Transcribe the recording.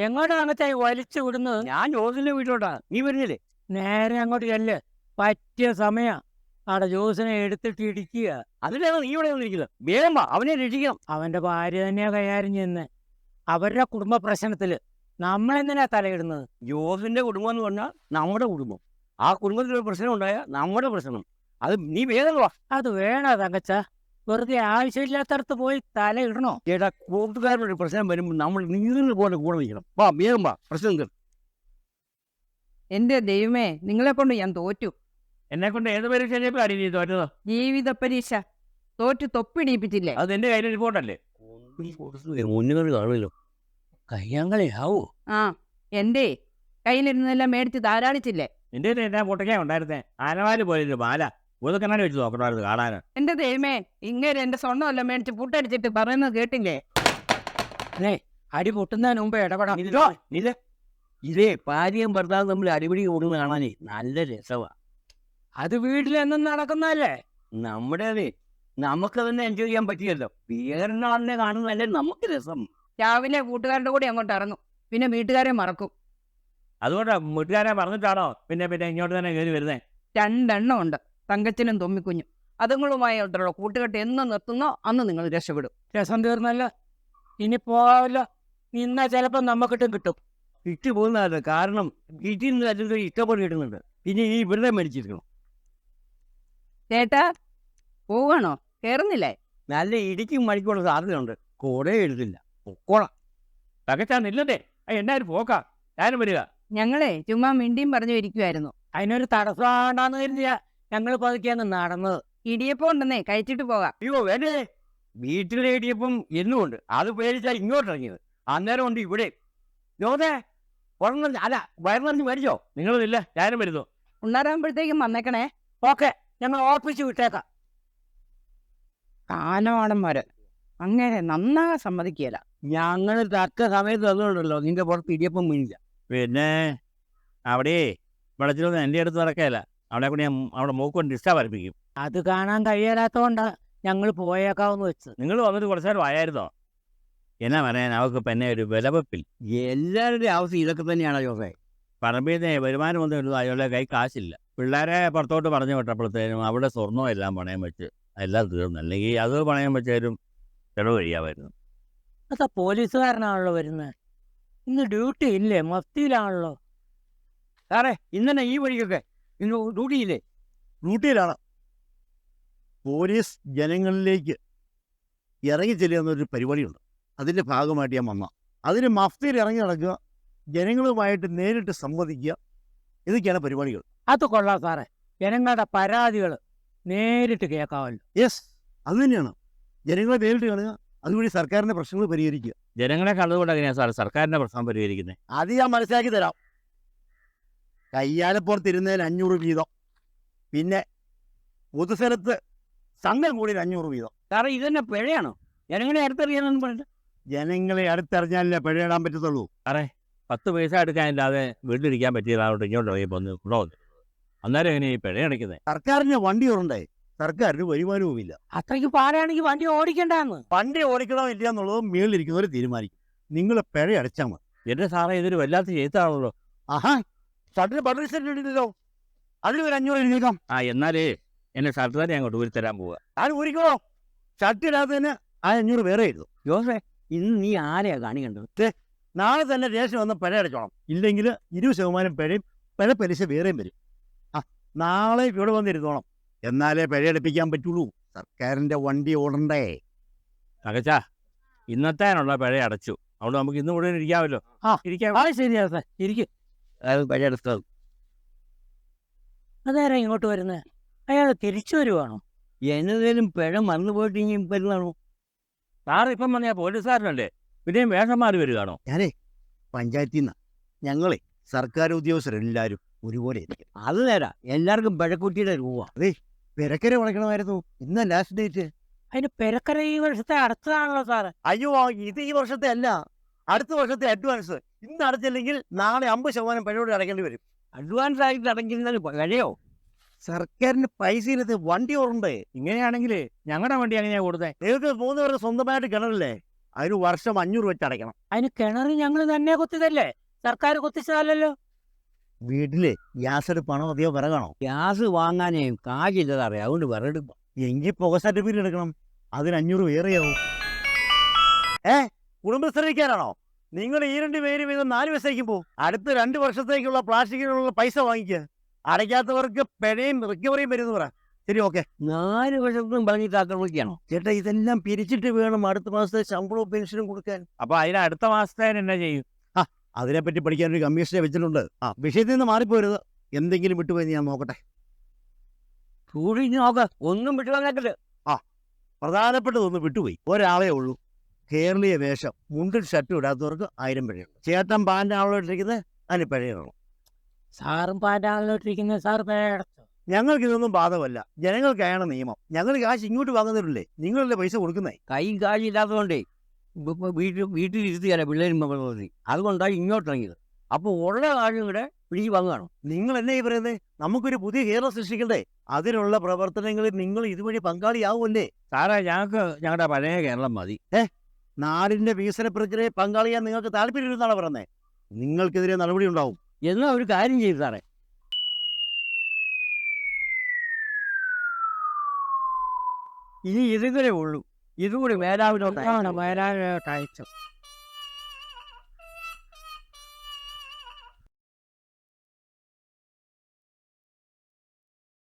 എങ്ങോട്ടാണ് അങ്ങച്ചായി വലിച്ചു വിടുന്നത്? ഞാൻ ജോസിന്റെ വീട്ടിലോട്ടാ. നീ വരുന്നില്ലേ? നേരെ അങ്ങോട്ട് ചെല്ല്. പറ്റിയ സമയ. അവിടെ ജോസിനെ എടുത്തിട്ട് ഇടിക്കുക. അതിലാണ് നീ ഇവിടെ വന്നിരിക്കുന്നത്? വേഗം അവനെ രക്ഷിക്കണം. അവന്റെ ഭാര്യ തന്നെയാ കൈകാര്യം ചെയ്യുന്നത് അവരുടെ കുടുംബ പ്രശ്നത്തിൽ നമ്മളെന്തിനാ തലയിടുന്നത്? ജോസിന്റെ കുടുംബം എന്ന് പറഞ്ഞാൽ നമ്മുടെ കുടുംബം. ആ കുടുംബത്തിൽ ഒരു പ്രശ്നം ഉണ്ടായാൽ നമ്മുടെ പ്രശ്നം. അത് നീ വേഗം വാ. അത് വേണോ തങ്കച്ച? വെറുതെ ആവശ്യമില്ലാത്തടത്ത് പോയി തല ഇടണോ? ചേട്ടാ കൂട്ടുകാരുടെ ഒരു പ്രശ്നം വരുമ്പോൾ നമ്മൾ നീറിന് പോലെ കൂടെ നിൽക്കണം വാ വേഗം വാ പ്രശ്നം തീർ. എന്റെ ദൈവമേ നിങ്ങളെ കൊണ്ട് ഞാൻ തോറ്റു. എന്നെ കൊണ്ട് ഏത് പരീക്ഷ നീ തോറ്റത്? ജീവിത പരീക്ഷ. തോറ്റു തൊപ്പിടിയിപ്പിച്ചില്ലേ? അത് എന്റെ കയ്യിൽ റിപ്പോർട്ടല്ലേ മുന്നുകൾ കാണുമല്ലോ. കയ്യങ്ങളെയാവൂ ആ എന്റെ കയ്യിലിരുന്നെല്ലാം മേടിച്ച് ധാരാളിച്ചില്ലേ? നിന്റെ കയ്യിൽ എന്നാ ഉണ്ടായിരുന്നേ? ആനവാൽ പോലെ മാല. ഉദക്കണ്ണാടി വെച്ച് നോക്കണമായിരുന്നു കാണാൻ എന്റെ ദൈവമേ ഇങ്ങനെ എന്റെ സ്വർണമെല്ലാം മേടിച്ച് പുട്ടടിച്ചിട്ട് പറയുന്നത് കേട്ടില്ലേ? അടി പൊട്ടുന്നതിന് മുമ്പ് ഇടപെടാം. ഇതോ. ഇത് ഇതേ ഭാര്യയും ഭർത്താവും തമ്മിൽ അടിപിടി കൂടുന്ന കാണാനേ നല്ല രസമാ അത് വീട്ടിലെന്നും നടക്കുന്നതല്ലേ? നമ്മുടെ അതെ നമുക്ക് തന്നെ എൻജോയ് ചെയ്യാൻ പറ്റിയല്ലോ. വേറൊരാളിനെ കാണുന്നതല്ലേ നമുക്ക് രസം. രാവിലെ കൂട്ടുകാരുടെ കൂടെ അങ്ങോട്ട് ഇറങ്ങും. പിന്നെ വീട്ടുകാരെ മറക്കും. അതുകൊണ്ടാ വീട്ടുകാരെ പറഞ്ഞിട്ടാണോ പിന്നെ പിന്നെ ഇങ്ങോട്ട് തന്നെ കയറി വരുന്നേ? രണ്ടെണ്ണം ഉണ്ട്. തങ്കച്ചനും തൊമ്മിക്കുഞ്ഞും. അതുങ്ങളുമായിട്ടുള്ള കൂട്ടുകെട്ട് എന്ന് നിർത്തുന്നോ അന്ന് നിങ്ങൾ രക്ഷപ്പെടും. രസം തീർന്നല്ല. ഇനി പോകാവില്ല നിന്നാ ചിലപ്പോൾ നമുക്കിട്ടും കിട്ടും. ഇട്ട് പോകുന്നതല്ല കാരണം വീട്ടിൽ നിന്ന് അല്ലെങ്കിൽ ഇഷ്ടപ്പെട്ട് കിട്ടുന്നുണ്ട് പിന്നെ ഈ വെറുതെ മരിച്ചിരിക്കണം ചേട്ടാ പോവാണോ കേറുന്നില്ലേ? നല്ല ഇടിക്കും മടിക്കുള്ള സാധ്യതയുണ്ട്. കൂടെ എഴുതില്ല. പൊക്കോളാം. തകച്ചാന്നില്ലതേ എന്നാരും പോക്കാ. ഞാനും വരിക. ഞങ്ങളെ ചുമ്മാ മിണ്ടിയും പറഞ്ഞു ഇരിക്കുമായിരുന്നു അതിനൊരു തടസ്സം കരുതിയ. ഞങ്ങൾ പതുക്കെയാണ് നടന്നത്. ഇടിയപ്പം ഉണ്ടെന്നേ കഴിച്ചിട്ട് പോകാം. അയ്യോ വേണ്ടേ? വീട്ടിലെ ഇടിയപ്പം എന്നുമുണ്ട് അത് പേടിച്ചാൽ ഇങ്ങോട്ട് ഇറങ്ങിയത്. അന്നേരം ഉണ്ട് ഇവിടെ. യോതേ ഉറങ്ങ അല്ല വയറിഞ്ഞ് മരിച്ചോ നിങ്ങളില്ല ഞാനും വരുന്നു. ഉണ്ണാറാകുമ്പോഴത്തേക്കും വന്നേക്കണേ. ഓക്കെ ഞങ്ങൾ ഓർപ്പിച്ച് വിട്ടേക്കാം. കാനവാടന്മാര് അങ്ങനെ നന്നാകാൻ സമ്മതിക്കുകയില്ല ഞങ്ങൾ തക്ക സമയത്ത് തന്നുകൊണ്ടല്ലോ നിന്റെ പുറത്ത് ഇടിയപ്പം വീണില്ല. പിന്നെ അവിടെ വെള്ളത്തിലൊന്നും എന്റെ അടുത്ത് നടക്കുകയല്ല അവിടെ കൂടി ഞാൻ അവിടെ മൂക്കൊണ്ട് ഡിസ്റ്റർബ് ആരംഭിക്കും. അത് കാണാൻ കഴിയാത്തതുകൊണ്ടാ ഞങ്ങൾ പോയേക്കാവെന്ന് വെച്ച് നിങ്ങൾ വന്നിട്ട് കുറച്ച് നേരം ആയായിരുന്നോ എന്നാ പറയാൻ അവർക്ക് ഇപ്പം എന്നെ ഒരു വിലവെപ്പിൽ. എല്ലാവരുടെയും അവസ്ഥ ഇതൊക്കെ തന്നെയാണ് ജോസേ. പറമ്പിൽ നിന്ന് വരുമാനം ഒന്നും ഇടുന്നു അയാളുടെ കൈ കാശില്ല. പിള്ളേരെ പുറത്തോട്ട് പറഞ്ഞു വിട്ടപ്പോഴത്തേനും അവിടെ സ്വർണം എല്ലാം പണയം വെച്ച് എല്ലാം തീർന്നു. അല്ലെങ്കിൽ അത് പണയം വെച്ചാലും ചിലവ് കഴിയാമായിരുന്നു. അതാ പോലീസുകാരനാണല്ലോ വരുന്നത് ഇന്ന് ഡ്യൂട്ടി ഇല്ലേ? മഫ്തിയിലാണല്ലോ. സാറേ ഇന്നെ ഈ വഴിക്കൊക്കെ. ഡ്യൂട്ടിയില്ലേ ഡ്യൂട്ടിയിലാണ് പോലീസ് ജനങ്ങളിലേക്ക് ഇറങ്ങി ചെല്ലുന്നൊരു പരിപാടിയുണ്ട്. അതിന്റെ ഭാഗമായിട്ട് ഞാൻ വന്ന അതിന് മഫ്തിയിൽ ഇറങ്ങി നടക്കുക ജനങ്ങളുമായിട്ട് നേരിട്ട് സംവദിക്കുക ഇതൊക്കെയാണ് പരിപാടികൾ. അത് കൊള്ളാം സാറേ. ജനങ്ങളുടെ പരാതികൾ നേരിട്ട് കേൾക്കാമല്ലോ. യെസ് അത് തന്നെയാണ്. ജനങ്ങളെ നേരിട്ട് കാണുക അതുവഴി സർക്കാരിന്റെ പ്രശ്നങ്ങൾ പരിഹരിക്കുക. ജനങ്ങളെ കണ്ടതുകൊണ്ട് എങ്ങനെയാണ് സാർ സർക്കാരിന്റെ പ്രശ്നം പരിഹരിക്കുന്നത് അത് ഞാൻ മനസ്സിലാക്കി തരാം. കയ്യാലപ്പുറത്തിരുന്നതിൽ അഞ്ഞൂറ് വീതം. പിന്നെ പൊതുസ്ഥലത്ത് സംഘം കൂടി അഞ്ഞൂറ് വീതം. സാറേ ഇതന്നെ പിഴയാണോ? ജനങ്ങളെ അടുത്തറിയാനെന്ന് പറഞ്ഞിട്ട് ജനങ്ങളെ അടുത്തറിഞ്ഞാലേ പിഴയിടാൻ പറ്റത്തുള്ളൂ. അറേ പത്ത് പൈസ എടുക്കാനില്ലാതെ വീട്ടിലിരിക്കാൻ പറ്റിയതാവട്ടെ ഇങ്ങോട്ട് വന്ന് കൊണ്ടോ അന്നേരം എങ്ങനെ ഈ പിഴ അടയ്ക്കുന്നത് സർക്കാരിന് വണ്ടി ഉണ്ടേ സർക്കാരിന് വരുമാനവുമില്ല. അത്രയ്ക്ക് പാരാണെങ്കിൽ വണ്ടി ഓടിക്കണ്ടെന്ന്. വണ്ടി ഓടിക്കണോ ഇല്ല എന്നുള്ളത് മേളിലിരിക്കുന്നവർ തീരുമാനിക്കും. നിങ്ങൾ പിഴ അടച്ചാൽ മതി. എന്റെ സാറേ ഇതൊരു വല്ലാത്ത ചെയ്താണല്ലോ ആഹാ ഷട്ടിന് പബ്ലിസിറ്റി ഉണ്ടല്ലോ അതിൽ ഒരു അഞ്ഞൂറ് എഴുതിയേക്കാം ആ എന്നാലേ എന്നെ ഷർട്ട് തന്നെ അങ്ങോട്ട് തരാൻ പോവുക. ആരും ഊരിക്കണോ ഷർട്ട് ഇടാത്തതിന് ആ അഞ്ഞൂറ് വേറെ എഴുതും. ജോസേ ഇന്ന് നീ ആരെയാ കാണിക്കേണ്ടത്? കണ്ടത് നാളെ തന്നെ രേഷൻ വന്ന് പിഴ അടച്ചോണം ഇല്ലെങ്കിൽ ഇരുപത് ശതമാനം പിഴയും പിഴ പലിശ വേറെയും വരും. ആ നാളെ ഇവിടെ വന്നിരുന്നോണം എന്നാലേ പിഴ അടപ്പിക്കാൻ പറ്റുള്ളൂ. സർക്കാരിന്റെ വണ്ടി ഓടണ്ടേ? തകച്ചാ ഇന്നത്തേനുള്ള പിഴ അടച്ചു. അതുകൊണ്ട് നമുക്ക് ഇന്ന് മുഴുവൻ ഇരിക്കാമല്ലോ. ആ. ഇരിക്കാം. ആ ശരിയാ സാർ. ഇരിക്കും. അത് അടച്ചത് അതാരാ ഇങ്ങോട്ട് വരുന്നത് അയാൾ തിരിച്ചു വരുവാണോ? എന്നതേലും പിഴ മറന്നു പോയിട്ട് ഇനി വരുന്നതാണോ സാർ ഇപ്പം വന്നാൽ പോലീസുകാരനല്ലേ? പിന്നെയും വേഷം മാറി വരികയാണോ ഞാനേ പഞ്ചായത്തിൽ നിന്ന് ഞങ്ങളെ സർക്കാർ ഉദ്യോഗസ്ഥരെല്ലാവരും ഒരുപോലെ അത് നേരാ. എല്ലാവർക്കും പിഴക്കുറ്റിയുടെ രൂപ. പെരക്കര വളയ്ക്കണമായിരുന്നു ഇന്ന ലാസ്റ്റ് ഡേറ്റ് അതിന് പെരക്കര ഈ വർഷത്തെ അടുത്തതാണല്ലോ സാറ് അയ്യോ ഇത് ഈ വർഷത്തെ അല്ല. അടുത്ത വർഷത്തെ അഡ്വാൻസ് ഇന്ന് അടച്ചില്ലെങ്കിൽ നാളെ അമ്പത് ശതമാനം പഴയോട് അടയ്ക്കേണ്ടി വരും. അഡ്വാൻസ് ആയിട്ട് അടയ്ക്കുന്നതിന് കഴിയോ സർക്കാരിന് പൈസ ഇല്ലാത്ത വണ്ടി ഓടണ്ടേ ഇങ്ങനെയാണെങ്കിൽ ഞങ്ങളുടെ വണ്ടി അങ്ങനെയാണ് കൊടുത്തേ നിങ്ങൾക്ക് മൂന്ന് പേർക്ക് സ്വന്തമായിട്ട് കിണറില്ലേ? അതിന് വർഷം അഞ്ഞൂറ് വെച്ച് അടയ്ക്കണം. അതിന് കിണർ ഞങ്ങൾ തന്നെ കുത്തിയതല്ലേ? സർക്കാർ കൊത്തിച്ചതല്ലോ വീട്ടിൽ ഗ്യാസ് എടുപ്പാണോ അതെയോ വിറകാണോ? ഗ്യാസ് വാങ്ങാനേ കാശില്ലത് അറിയാം അതുകൊണ്ട് വിറകെടുക്കും എങ്കിൽ പുക സർട്ടിഫിക്കറ്റ് എടുക്കണം. അതിന് അഞ്ഞൂറ് വേറെയാവും. ഏ? കുടുംബശ്രീക്കാരാണോ? നിങ്ങൾ ഈ രണ്ട് പേര് വീതം നാല് വയസ്സേക്ക് പോകും അടുത്ത രണ്ട് വർഷത്തേക്കുള്ള പ്ലാസ്റ്റിക്കിനുള്ള പൈസ വാങ്ങിക്കുക അടയ്ക്കാത്തവർക്ക് പിഴയും റിക്കവറിയും വരുന്നു പറ. ശരി ഓക്കെ. നാല് വർഷത്തും പറഞ്ഞിട്ട് ആക്രമിക്കുകയാണോ? ചേട്ടാ ഇതെല്ലാം പിരിച്ചിട്ട് വേണം അടുത്ത മാസത്തെ ശമ്പളവും പെൻഷനും കൊടുക്കാൻ. അപ്പൊ അതിന് അടുത്ത മാസത്തെ എന്നാ ചെയ്യും? ആ അതിനെപ്പറ്റി പഠിക്കാൻ ഒരു കമ്മീഷനെ വെച്ചിട്ടുണ്ട്. ആ വിഷയത്തിൽ നിന്ന് മാറിപ്പോരുത്. എന്തെങ്കിലും വിട്ടുപോയി ഞാൻ നോക്കട്ടെ. സൂക്ഷിച്ച് നോക്ക. ഒന്നും വിട്ടു ആ പ്രധാനപ്പെട്ടതൊന്നും വിട്ടുപോയി. ഒരാളേ ഉള്ളൂ. കേരളീയ വേഷം മുണ്ടിൽ ഷർട്ടും ഇടാത്തവർക്ക് ആയിരം പിഴയുണ്ട് ചേട്ടൻ പാന്റാണല്ലോ ഇട്ടിരിക്കുന്നത് അതിന് പിഴയിടണം സാറും പാറ്റാളിട്ടിരിക്കുന്നത് സാർ പേടച്ചു ഞങ്ങൾക്ക് ഇതൊന്നും ബാധകമല്ല. ജനങ്ങൾക്കായാണ് നിയമം. ഞങ്ങൾ കാശ് ഇങ്ങോട്ട് വാങ്ങുന്നില്ലേ? നിങ്ങളല്ലേ പൈസ കൊടുക്കുന്നേ? കൈ കാശ് ഇല്ലാത്തതുകൊണ്ടേ വീട്ടിൽ വീട്ടിലിരുത്തിയല്ല പിള്ളേരും മതി അതുകൊണ്ടാണ് ഇങ്ങോട്ടിറങ്ങിയത്. അപ്പോൾ ഉള്ള കാര്യം കൂടെ പിടിച്ച് വാങ്ങുകയാണ്. നിങ്ങൾ എന്നെ ഈ പറയുന്നത് നമുക്കൊരു പുതിയ കേരളം സൃഷ്ടിക്കണ്ടേ? അതിനുള്ള പ്രവർത്തനങ്ങളിൽ നിങ്ങൾ ഇതുവഴി പങ്കാളിയാവുമല്ലേ? സാറേ ഞങ്ങൾക്ക് ഞങ്ങളുടെ പഴയ കേരളം മതി. നാടിന്റെ വികസന പ്രക്രിയ പങ്കാളിയാൻ നിങ്ങൾക്ക് താല്പര്യമില്ലെന്നാണ് പറഞ്ഞത്. നിങ്ങൾക്കെതിരെ നടപടി ഉണ്ടാവും. എന്ന ഒരു കാര്യം ചെയ്തു സാറേ. ഇനി ഇതുവരെ ഉള്ളൂ. ഇതുകൂടി വയനാട് അയച്ചു.